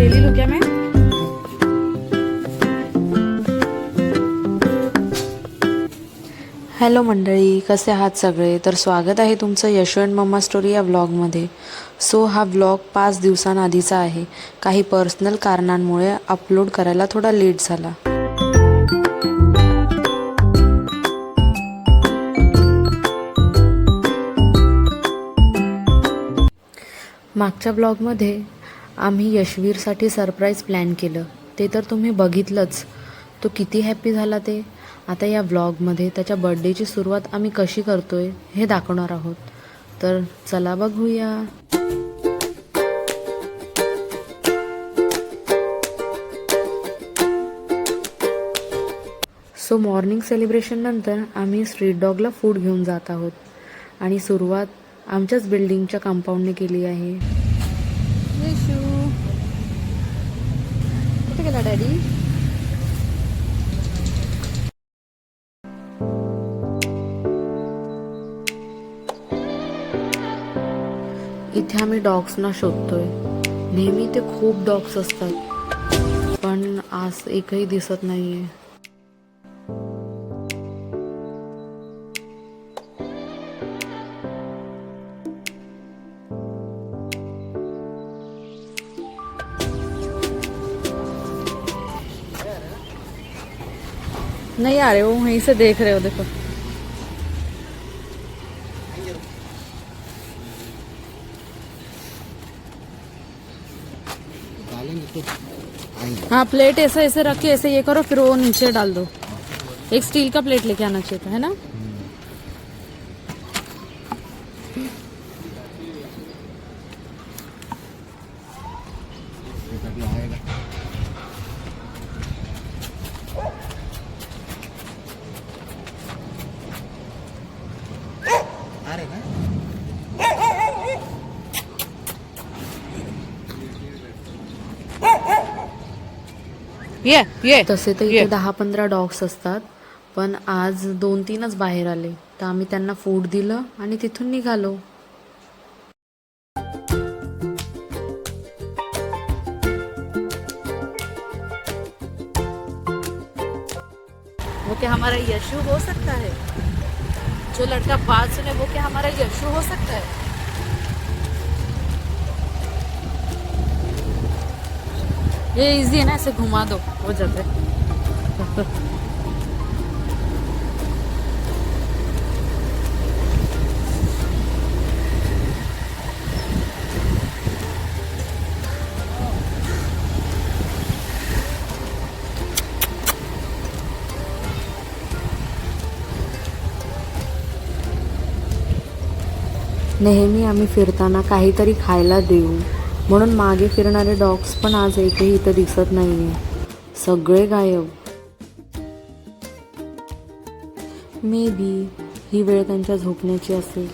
ले ली लुकिया मैं हॅलो मंडळी. कसे आहात सगळे? तर स्वागत आहे तुमचं यशवंत मम्मा स्टोरी या व्लॉगमध्ये सो हा व्लॉग पाच दिवसांआधीचा आहे. काही पर्सनल कारणांमुळे अपलोड करायला थोडा लेट झाला. मागच्या ब्लॉगमध्ये आम्ही यशवीरसाठी सरप्राईज प्लॅन केलं. ते तर तुम्ही बघितलंच. तो किती हॅप्पी झाला ते. आता या व्लॉगमध्ये त्याच्या बड्डेची सुरुवात आम्ही कशी करतोय हे दाखवणार आहोत. तर चला बघूया. सो मॉर्निंग सेलिब्रेशननंतर आम्ही स्ट्रीट डॉगला फूड घेऊन जात आहोत. आणि सुरुवात आमच्याच बिल्डिंगच्या कंपाऊंडने केली आहे येशू कुठे इथे आम्ही डॉग्सना शोधतोय. नेहमी ते खूप डॉग्स असतात. पण आज एकही दिसत नाहीये. नहीं आ रहे वो वहीं से देख रहे हो देखो। हाँ प्लेट ऐसे ऐसे रख के ऐसे ये करो फिर वो नीचे डाल दो। एक स्टील का प्लेट लेके आना चाहिए था है ना? ये ये तसे तर इथे दहा पंधरा डॉग्स असतात पण आज दोन तीनच बाहेर आले. तर आम्ही त्यांना फूड दिलं आणि तिथून निघालो. वो क्या हमारा यशु हो सकता है? जो लड़का बात सुने वो क्या हमारा यशु हो सकता है? ये इजी है ना, ऐसे घुमा दो, हो जाता है। नेहमी आम्ही फिरताना काहीतरी खायला देऊ. म्हणून मागे फिरणारे डॉग्स पण आज एकही इथं दिसत नाहीये. सगळे गायब. मे बी ही वेळ त्यांच्या झोपण्याची असेल.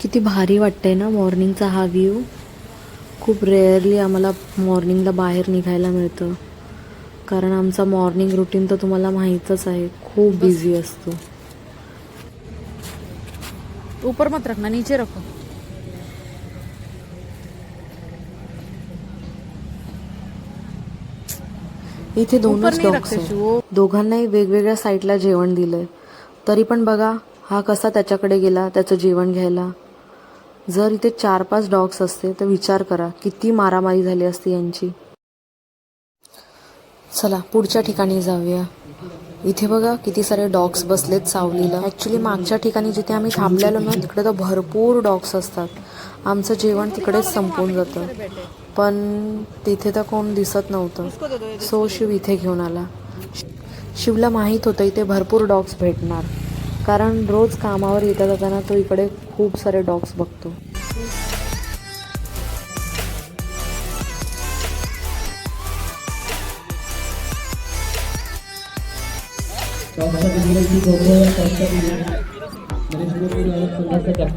किती भारी वाटतंय ना मॉर्निंगचा हा व्ह्यू खूप रेअरली आम्हाला मॉर्निंगला बाहेर निघायला मिळतं. कारण आमचा मॉर्निंग रुटीन तर तुम्हाला माहीतच आहे खूप बिझी असतो. ऊपर मत रखना नीचे रखो. इथे दोनच डॉग्स शिवो. दोघांनाही वेगवेगळ्या साईडला जेवण दिलंय. तरी पण बघा हा कसा त्याच्याकडे गेला त्याचं जेवण घ्यायला. जर इथे चार पाच डॉग्स असते तर विचार करा किती मारामारी झाली असती यांची. चला पुढच्या ठिकाणी जाऊया. इथे बघा किती सारे डॉग्स बसलेत सावलीला. ॲक्च्युली मागच्या ठिकाणी जिथे आम्ही थांबलेलो ना तिकडे तर भरपूर डॉग्स असतात. आमचं जेवण तिकडेच संपून जातं. पण तिथे तर कोण दिसत नव्हतं. सो शिव इथे घेऊन आला. शिवला माहीत होतं इथे भरपूर डॉग्स भेटणार. कारण रोज कामावर येता जाताना तो इकडे खूप सारे डॉग्स बघतो.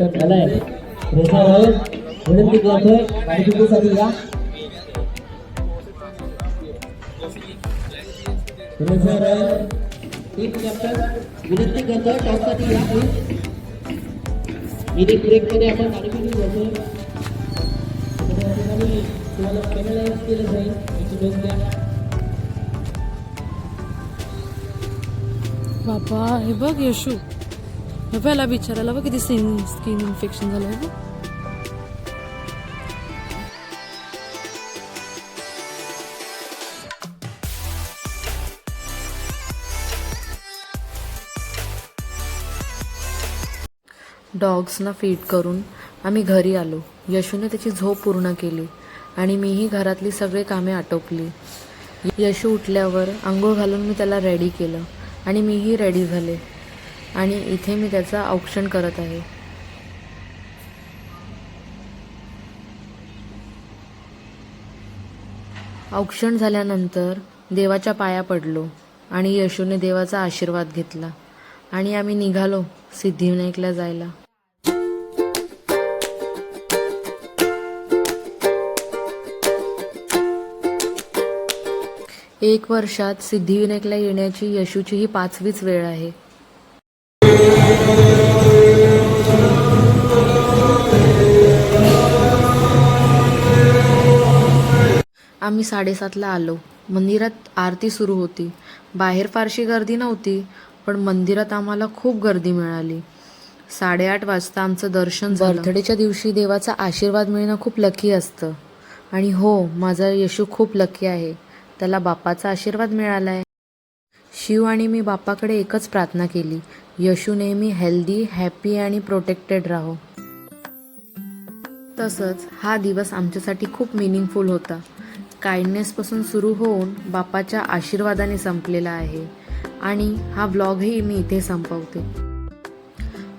झालाय टीम कॅप्टन विनंती करतोय टॉपसाठी या प्लीज मिनिट ब्रेकमध्ये आपण गाडीसाठी जातोय तुम्हाला पेनलाइज केलं जाईल. याची नोंद द्या बाबा हे बघ यशू. ह्याला बिचारायला बघ किती स्किन स्किन इन्फेक्शन झालं आहे डॉग्सना फीड करून आम्ही घरी आलो. यशूने त्याची झोप पूर्ण केली आणि मीही घरातली सगळी कामे आटोपली. यशू उठल्यावर आंघोळ घालून मी त्याला रेडी केलं आणि मीही रेडी झाले. आणि इथे मी त्याचं औक्षण करत आहे. औक्षण झाल्यानंतर देवाच्या पाया पडलो आणि यशूने देवाचा आशीर्वाद घेतला आणि आम्ही निघालो सिद्धिविनायकला जायला. एक वर्षात सिद्धिविनायकला येण्याची यशूची ही पाचवीच वेळ आहे. आम्ही साडेसातला आलो. मंदिरात आरती सुरू होती. बाहेर फारशी गर्दी नव्हती पण मंदिरात आम्हाला खूप गर्दी मिळाली. साडेआठ वाजता आमचं दर्शन बर्थडेच्या दिवशी देवाचा आशीर्वाद मिळणं खूप लकी असतं. आणि हो माझा यशू खूप लकी आहे. त्याला बाप्पाचा आशीर्वाद मिळाला आहे शिव आणि मी बाप्पाकडे एकच प्रार्थना केली. यशू नेहमी हेल्दी हॅपी आणि प्रोटेक्टेड राहो. तसंच हा दिवस आमच्यासाठी खूप मिनिंगफुल होता. काइंडनेसपासून सुरू होऊन बाप्पाच्या आशीर्वादाने संपलेला आहे. आणि हा ब्लॉगही मी इथे संपवते.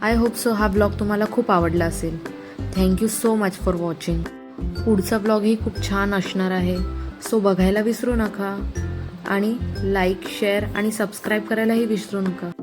आय होप सो हा ब्लॉग तुम्हाला खूप आवडला असेल. Thank you so much for watching पुढचा ब्लॉगही खूप छान असणार आहे. सो बघायला विसरू नका. आणि लाईक शेअर आणि सबस्क्राईब करायलाही विसरू नका.